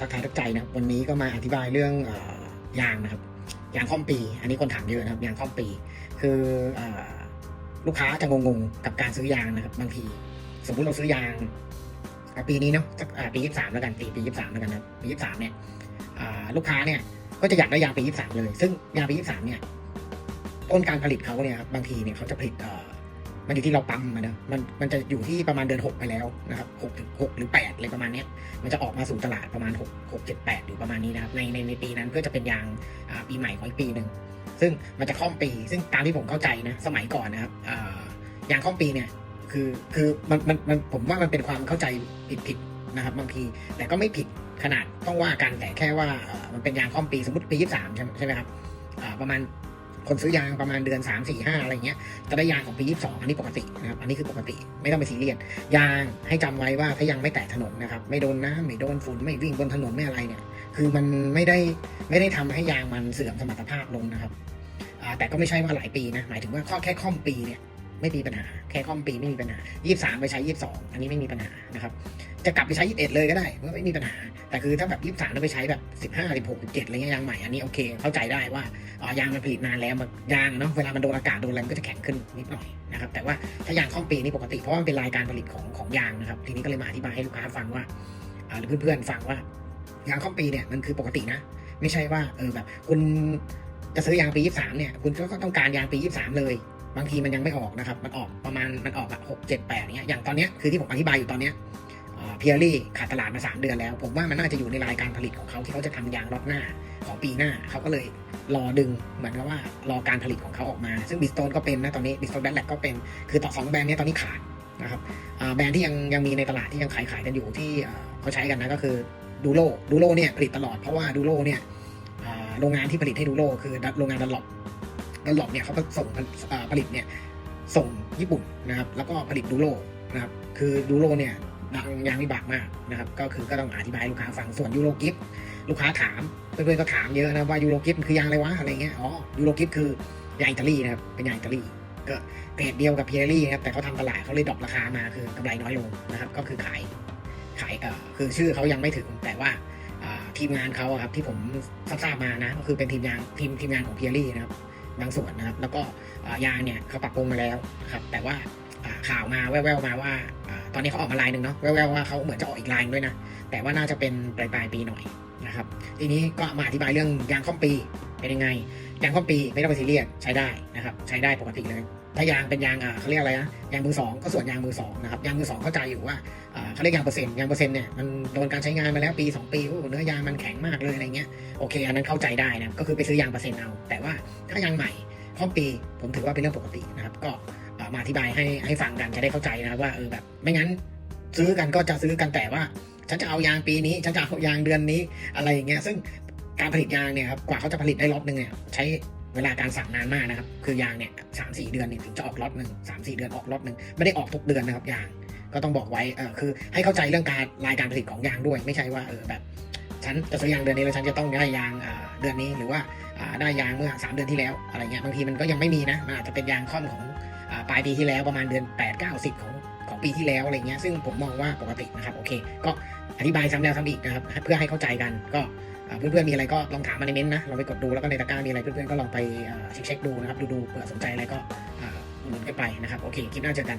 ทักทายทักใจนะครับวันนี้ก็มาอธิบายเรื่องอยางนะครับยางค่อมปี อันนี้คนถามเยอะนะครับยางค่อมปี คืออลูกค้าจะงงๆกับการซื้อยางนะครับ บางที สมมุติเราซื้อยางปีนี้เนาะสักปียี่สามแล้วกันปีปียี่สามแล้วกันนะปียี่สามเนี่ยลูกค้าเนี่ยก็จะอยากได้ยางปียี่สามเลย ซึ่งยางปียี่สามเนี่ยต้นการผลิตเขาเนี่ยครับบางทีเนี่ยเขาจะผลิตเมันอยู่ที่เราปั๊มมันนะมันมันจะอยู่ที่ประมาณเดือนหกไปแล้วนะครับหกถึงหกหรือแปดอะไรประมาณนี้มันจะออกมาสู่ตลาดประมาณ 6 6 7 8 อยู่ประมาณนี้นะครับในในในปีนั้นเพื่อจะเป็นยางปีใหม่ของอีกปีหนึ่งซึ่งมันจะค่อมปี ซึ่งตามที่ผมเข้าใจนะสมัยก่อนนะครับยางค่อมปีเนี่ยคือคือมันมันมันผมว่ามันเป็นความเข้าใจผิดผิดนะครับบางทีแต่ก็ไม่ผิดขนาดต้องว่ากันแต่แค่ว่ามันเป็นยางค่อมปีสมมติปียี่สามใช่ไหมใช่ไหมครับประมาณ คนซื้อยางประมาณเดือน3 4 5อะไรเงี้ยจะได้ยางของปี 22 อันนี้ปกตินะครับอันนี้คือปกติไม่ต้องไปซีเรียสยางให้จำไว้ว่าถ้ายางไม่แตะถนนนะครับไม่โดนน้ำไม่โดนฝุ่นไม่วิ่งบนถนนไม่อะไรเนี่ยคือมันไม่ได้ไม่ได้ทำให้ยางมันเสื่อมสมรรถภาพลงนะครับแต่ก็ไม่ใช่ว่าหลายปีนะหมายถึงว่าข้อแค่ค่อมปีเนี่ย ไม่มีปัญหา แค่ค่อมปีไม่มีปัญหายี่สามไปใช้ยี่สองอันนี้ไม่มีปัญหานะครับ จะกลับไปใช้ยี่สิบเอ็ดเลยก็ได้ก็ไม่มีปัญหา แต่คือถ้าแบบยี่สามแล้วไปใช้แบบสิบห้าสิบหกสิบเจ็ดอะไรเงี้ยยางใหม่ อันนี้โอเค เข้าใจได้ว่าอ่ายางมันผลิตนานแล้วมันยางเนาะ เวลามันโดนอากาศโดนอะไรมันก็จะแข็งขึ้นนิดหน่อยนะครับ แต่ว่าถ้ายางข้อมปีนี่ปกติเพราะมันเป็นรายการผลิตของของยางนะครับ ทีนี้ก็เลยมาอธิบายให้ลูกค้าฟังว่าอ่าหรือเพื่อนๆฟังว่ายางข้อมปีเนี่ยมันคือปกตินะ ไม่ใช่ว่าเออแบบคุณ จะซื้อยางปี 23 เนี่ย คุณก็ต้องการยางปี 23 เลย บางทีมันยังไม่ออกนะครับ มันออกประมาณมันออกอะหกเจ็ดแปดเนี้ย อย่างตอนเนี้ยคือที่ผมอธิบายอยู่ตอนเนี้ยเพียรี่ขาดตลาดมา 3 เดือนแล้ว ผมว่ามันน่าจะอยู่ในรายการผลิตของเขาที่เขาจะทำยางรอบหน้าของปีหน้า เขาก็เลยรอดึงเหมือนกับว่ารอการผลิตของเขาออกมา ซึ่งบิสโตนก็เป็นนะตอนนี้บิสโตนแบทแลกก็เป็น คือต่อสองแบรนด์เนี้ยตอนนี้ขาดนะครับแบรนด์ที่ยังยังมีในตลาดที่ยังขายขายกันอยู่ที่เขาใช้กันนะก็คือดูโลดูโลเนี่ยผลิตตลอดเพราะว่าดูโลเนี่ย โรงงานที่ผลิตให้ดูโลคือโรงงานดันหลบดันหลบเนี่ยเขาส่งผลิตเนี่ยส่งญี่ปุ่นนะครับ แล้วก็ผลิตดูโลนะครับ คือดูโลเนี่ยดังยางวิบากมากนะครับ ก็คือก็ต้องอธิบายลูกค้าฟังส่วนยูโรกิฟลูกค้าถามเพื่อนๆก็ถามเยอะนะว่ายูโรกิฟคือยางอะไรวะอะไรเงี้ยอ๋อยูโรกิฟคือยางอิตาลีนะครับเป็นยางอิตาลีก็เกรดเดียวกับเพียรี่นะครับแต่เขาทำตลาดเขาเลยดรอปราคามาคือกำไรน้อยลงนะครับ ก็คือขายขายเออคือชื่อเขายังไม่ถึงแต่ว่า ทีมงานเขาครับที่ผมทราบๆมานะก็คือเป็นทีมงานทีมทีมงานของเพียรี่นะครับบางส่วนนะครับ แล้วก็ยางเนี่ยเขาปรับปรุงมาแล้วนะครับ แต่ว่าข่าวมาแว่วๆมาว่า ตอนนี้เขาออกมาลายหนึ่งเนาะแว่วๆว่าเขาเหมือนจะออกอีกลายด้วยนะ แต่ว่าน่าจะเป็นปลายปลายปีหน่อยนะครับ ทีนี้ก็มาอธิบายเรื่องยางค่อมปีเป็นยังไงยางค่อมปีไม่ต้องไปซีเรียสใช้ได้นะครับ ใช้ได้ปกติเลย ถ้ายางเป็นยางอ่าเขาเรียกอะไรนะยางมือสองก็ส่วนยางมือสองนะครับยางมือสองเข้าใจอยู่ว่าอ่าเขาเรียกยางเปอร์เซ็นต์ยางเปอร์เซ็นต์เนี่ยมันโดนการใช้งานมาแล้วปี 2 ปีโอ้โหเนื้อยางมันแข็งมากเลยอะไรเงี้ยโอเคอันนั้นเข้าใจได้นะก็คือไปซื้อยางเปอร์เซ็นต์เอา แต่ว่าถ้ายางใหม่ค่อมปีผมถือว่าเป็นเรื่องปกตินะครับก็มาอธิบายให้ให้ฟังกันจะได้เข้าใจนะครับว่าเออแบบไม่งั้นซื้อกันก็จะซื้อกันแต่ว่า ฉันจะเอายางปีนี้ ฉันจะเอายางเดือนนี้อะไรอย่างเงี้ยซึ่งการผลิตยางเนี่ยครับกว่าเขาจะผลิตได้ล็อตหนึ่งเนี่ยใช้ เวลาการสั่งนานมากนะครับ คือยางเนี่ยสามสี่เดือนเนี่ยถึงจะออกล็อตหนึ่งสามสี่เดือนออกล็อตหนึ่งไม่ได้ออกทุกเดือนนะครับยางก็ต้องบอกไว้เออคือให้เข้าใจเรื่องการรายการผลิตของยางด้วยไม่ใช่ว่าเออแบบฉันจะซื้อยางเดือนนี้แล้วฉันจะต้องได้ยางเดือนนี้หรือว่าได้ยางเมื่อสามเดือนที่แล้วอะไรเงี้ยบางทีมันก็ยังไม่มีนะมันอาจจะเป็นยางค่อมของอปลายปีที่แล้วประมาณเดือนแปดเก้าสิบของของปีที่แล้วอะไรเงี้ยซึ่งผมมองว่าปกตินะครับโอเค ก็อธิบายซ้ำแล้วซ้ำอีกนะครับเพื่อให้เข้าใจกันก็ เพื่อนๆมีอะไรก็ลองถามมาในเม้นต์นะลองไปกดดูแล้วก็ในตะกร้ามีอะไรเพื่อนๆก็ลองไปเช็คๆดูนะครับดูๆเผื่อสนใจอะไรก็อุดหนุนกันไปนะครับโอเคคลิปหน้าเจอกัน